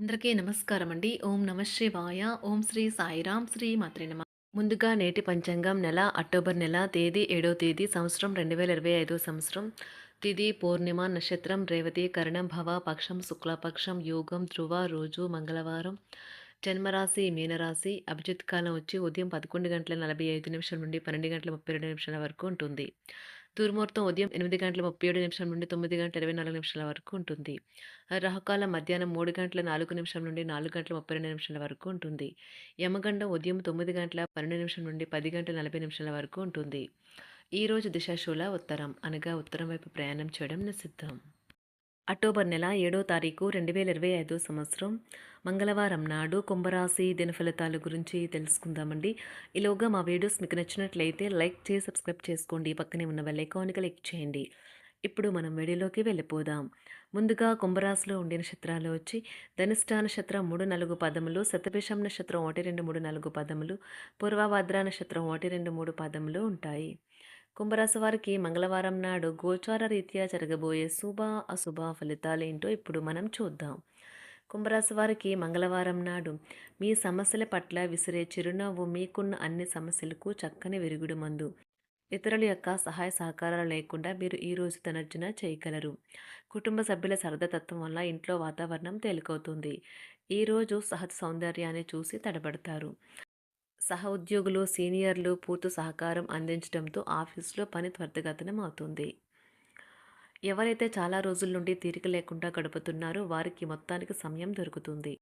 అందరికీ నమస్కారం అండి ఓం నమ శివాయ. ఓం శ్రీ సాయిరాం. శ్రీ మాత్రే నమ. ముందుగా నేటి పంచాంగం నెల అక్టోబర్ నెల తేదీ ఏడో తేదీ సంవత్సరం రెండు వేల ఇరవై ఐదో సంవత్సరం. తిది పూర్ణిమ నక్షత్రం రేవతి కరణం భవ పక్షం శుక్లపక్షం యోగం ధ్రువ రోజు మంగళవారం. జన్మరాశి మీనరాశి అభిజిత్ కాలం వచ్చి ఉదయం పదకొండు గంటల నలభై ఐదు నిమిషాల నుండి పన్నెండు గంటల ముప్పై రెండు నిమిషాల వరకు ఉంటుంది. తూర్మూర్తం ఉదయం ఎనిమిది గంటల ముప్పై ఏడు నిమిషం నుండి తొమ్మిది గంటల ఇరవై నాలుగు నిమిషాల వరకు ఉంటుంది. రాహుకాలం మధ్యాహ్నం మూడు గంటల నాలుగు నిమిషం నుండి నాలుగు గంటల ముప్పై రెండు నిమిషాల వరకు ఉంటుంది. యమగండం ఉదయం తొమ్మిది గంటల పన్నెండు నిమిషం నుండి పది గంటల నలభై నిమిషాల వరకు ఉంటుంది. ఈరోజు దిశాశూల ఉత్తరం అనగా ఉత్తరం వైపు ప్రయాణం చేయడం నిషిద్ధం. అక్టోబర్ నెల ఏడో తారీఖు రెండు వేల ఇరవై ఐదో సంవత్సరం. మంగళవారం నాడు కుంభరాశి దిన ఫలితాల గురించి తెలుసుకుందామండి. ఈలోగా మా వీడియోస్ మీకు నచ్చినట్లయితే లైక్ చేసి సబ్స్క్రైబ్ చేసుకోండి. పక్కనే ఉన్న వెళ్ళైకానికి క్లిక్ చేయండి. ఇప్పుడు మనం వీడియోలోకి వెళ్ళిపోదాం. ముందుగా కుంభరాశిలో ఉండే నక్షత్రాలు వచ్చి ధనిష్టా నక్షత్రం మూడు నాలుగు పదములు శతభిషం నక్షత్రం ఒకటి రెండు మూడు నాలుగు పదములు పూర్వభద్ర నక్షత్రం ఒకటి రెండు మూడు పదములు ఉంటాయి. కుంభరాశి వారికి మంగళవారం నాడు గోచార రీత్యా జరగబోయే శుభ అశుభ ఫలితాలేంటో ఇప్పుడు మనం చూద్దాం. కుంభరాశి వారికి మంగళవారం నాడు మీ సమస్యల పట్ల విసిరే చిరునవ్వు మీకున్న అన్ని సమస్యలకు చక్కని విరుగుడు మందు. ఇతరుల యొక్క సహాయ సహకారాలు లేకుండా మీరు ఈ రోజు తనర్జన చేయగలరు. కుటుంబ సభ్యుల సరదతత్వం వల్ల ఇంట్లో వాతావరణం తేలికవుతుంది. ఈరోజు సహజ సౌందర్యాన్ని చూసి తడబడతారు. సహ ఉద్యోగులు సీనియర్లు పూర్తి సహకారం అందించడంతో ఆఫీసులో పని త్వరితగతనం అవుతుంది ఎవరైతే చాలా రోజుల నుండి తీరిక లేకుండా గడుపుతున్నారో వారికి మొత్తానికి సమయం దొరుకుతుంది.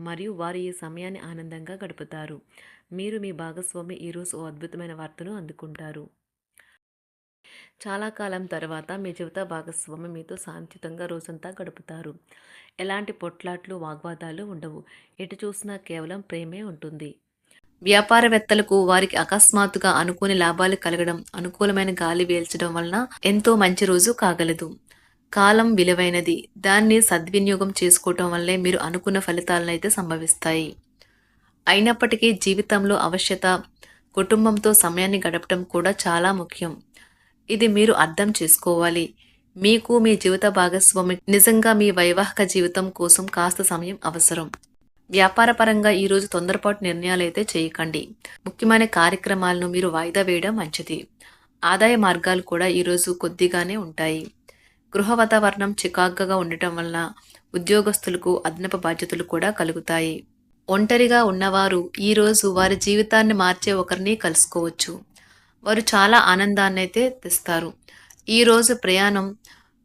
మరియు వారు ఈ సమయాన్ని ఆనందంగా గడుపుతారు. మీరు మీ భాగస్వామి ఈరోజు ఓ అద్భుతమైన వార్తను అందుకుంటారు. చాలా కాలం తర్వాత మీ జీవిత భాగస్వామి మీతో శాంతియుతంగా రోజంతా గడుపుతారు. ఎలాంటి పొట్లాట్లు వాగ్వాదాలు ఉండవు. ఎటు చూసినా కేవలం ప్రేమే ఉంటుంది. వ్యాపారవేత్తలకు వారికి అకస్మాత్తుగా అనుకోని లాభాలు కలగడం అనుకూలమైన గాలి వేల్చడం వలన ఎంతో మంచి రోజు కాగలదు. కాలం విలువైనది. దాన్ని సద్వినియోగం చేసుకోవటం వల్లే మీరు అనుకున్న ఫలితాలనైతే సంభవిస్తాయి. అయినప్పటికీ జీవితంలో అవశ్యత కుటుంబంతో సమయాన్ని గడపడం కూడా చాలా ముఖ్యం. ఇది మీరు అర్థం చేసుకోవాలి. మీకు మీ జీవిత భాగస్వామి నిజంగా మీ వైవాహిక జీవితం కోసం కాస్త సమయం అవసరం. వ్యాపారపరంగా ఈరోజు తొందరపాటు నిర్ణయాలు అయితే చేయకండి. ముఖ్యమైన కార్యక్రమాలను మీరు వాయిదా వేయడం మంచిది. ఆదాయ మార్గాలు కూడా ఈరోజు కొద్దిగానే ఉంటాయి. గృహ వాతావరణం చికాగ్గా ఉండటం వల్ల ఉద్యోగస్తులకు అదనపు బాధ్యతలు కూడా కలుగుతాయి. ఒంటరిగా ఉన్నవారు ఈరోజు వారి జీవితాన్ని మార్చే ఒకరిని కలుసుకోవచ్చు. వారు చాలా ఆనందాన్ని అయితే తెస్తారు ఈరోజు ప్రయాణం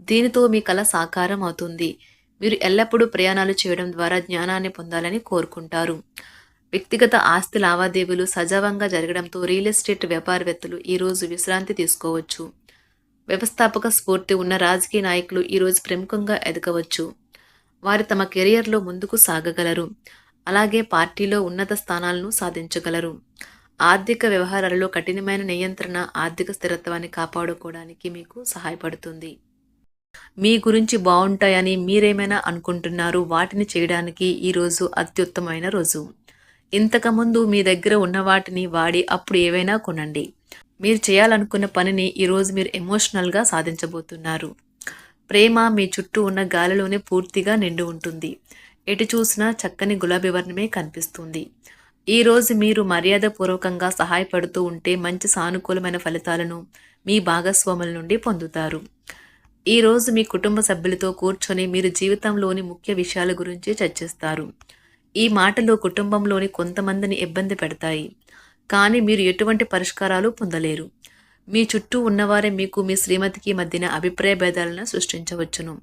దీనితో మీ కళ సాకారం అవుతుంది. మీరు ఎల్లప్పుడూ ప్రయాణాలు చేయడం ద్వారా జ్ఞానాన్ని పొందాలని కోరుకుంటారు. వ్యక్తిగత ఆస్తి లావాదేవీలు సజావంగా జరగడంతో రియల్ ఎస్టేట్ వ్యాపారవేత్తలు ఈరోజు విశ్రాంతి తీసుకోవచ్చు. వ్యవస్థాపక స్ఫూర్తి ఉన్న రాజకీయ నాయకులు ఈరోజు ప్రముఖంగా ఎదగవచ్చు. వారు తమ కెరియర్లో ముందుకు సాగగలరు. అలాగే పార్టీలో ఉన్నత స్థానాలను సాధించగలరు. ఆర్థిక వ్యవహారాలలో కఠినమైన నియంత్రణ ఆర్థిక స్థిరత్వాన్ని కాపాడుకోవడానికి మీకు సహాయపడుతుంది. మీ గురించి బాగుంటాయని మీరేమైనా అనుకుంటున్నారు వాటిని చేయడానికి ఈరోజు అత్యుత్తమైన రోజు. ఇంతకుముందు మీ దగ్గర ఉన్న వాటిని వాడి అప్పుడు ఏవైనా కొనండి. మీరు చేయాలనుకున్న పనిని ఈరోజు మీరు ఎమోషనల్గా సాధించబోతున్నారు. ప్రేమ మీ చుట్టూ ఉన్న గాలిలోనే పూర్తిగా నిండి ఉంటుంది. ఎటు చూసినా చక్కని గులాబీ వర్ణమే కనిపిస్తుంది. ఈరోజు మీరు మర్యాదపూర్వకంగా సహాయపడుతూ ఉంటే మంచి సానుకూలమైన ఫలితాలను మీ భాగస్వాముల నుండి పొందుతారు. ఈరోజు మీ కుటుంబ సభ్యులతో కూర్చొని మీరు జీవితంలోని ముఖ్య విషయాల గురించి చర్చిస్తారు. ఈ మాటలు కుటుంబంలోని కొంతమందిని ఇబ్బంది పెడతాయి. కానీ మీరు ఎటువంటి పరిష్కారాలు పొందలేరు. మీ చుట్టూ ఉన్నవారే మీకు మీ శ్రీమతికి మధ్యన అభిప్రాయ భేదాలను సృష్టించవచ్చును.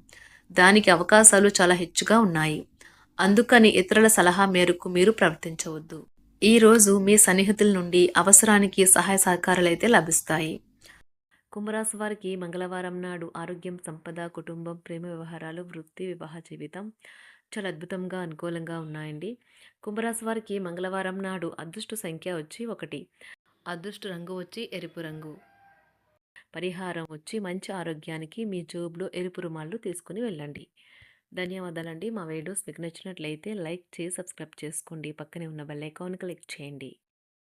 దానికి అవకాశాలు చాలా హెచ్చుగా ఉన్నాయి. అందుకని ఇతరుల సలహా మేరకు మీరు ప్రవర్తించవద్దు. ఈరోజు మీ సన్నిహితుల నుండి అవసరానికి సహాయ సహకారాలైతే లభిస్తాయి. కుంభరాశి వారికి మంగళవారం నాడు ఆరోగ్యం సంపద కుటుంబం ప్రేమ వ్యవహారాలు వృత్తి వివాహ జీవితం చాలా అద్భుతంగా అనుకూలంగా ఉన్నాయండి. కుంభరాశి వారికి మంగళవారం నాడు అదృష్ట సంఖ్య వచ్చి ఒకటి. అదృష్ట రంగు వచ్చి ఎరుపు రంగు. పరిహారం వచ్చి మంచి ఆరోగ్యానికి మీ జోబులో ఎరుపు రుమాళ్ళు తీసుకుని వెళ్ళండి. ధన్యవాదాలండి. మా వీడియోస్ మీకు నచ్చినట్లయితే లైక్ చేసి సబ్స్క్రైబ్ చేసుకోండి. పక్కనే ఉన్న బెల్ ఐకాన్ క్లిక్ చేయండి.